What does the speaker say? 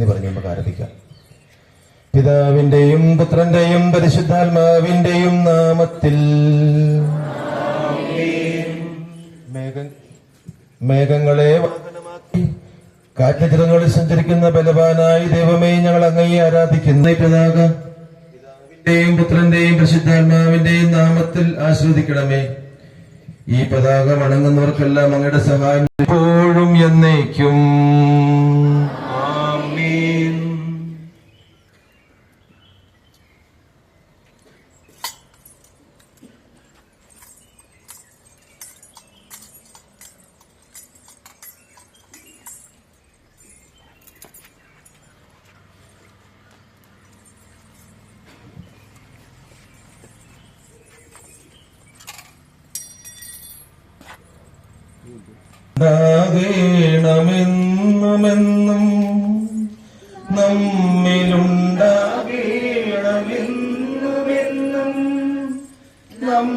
നന്ദി പറഞ്ഞ് നമുക്ക് ആരംഭിക്കാം. പിതാവിന്റെയും പുത്രന്റെയും പരിശുദ്ധാത്മാവിന്റെയും നാമത്തിൽ മേഘ- മേഘങ്ങളെ വാഹനമാക്കി കാറ്റചിറങ്ങളിൽ സഞ്ചരിക്കുന്ന ബലവാനായി ദൈവമേ ഞങ്ങൾ അങ്ങയെ ആരാധിക്കുന്ന. പതാക പിതാവിന്റെയും പുത്രന്റെയും പരിശുദ്ധാത്മാവിന്റെയും നാമത്തിൽ ആസ്വദിക്കണമേ ഈ പതാക വണങ്ങുന്നവർക്കെല്ലാം അങ്ങയുടെ സഹായം. എപ്പോഴും എന്നേക്കും. ഉണ്ടാകേണമെന്നുമെന്നും നമ്മിലുണ്ടാകേണമെന്നുമെന്നും നം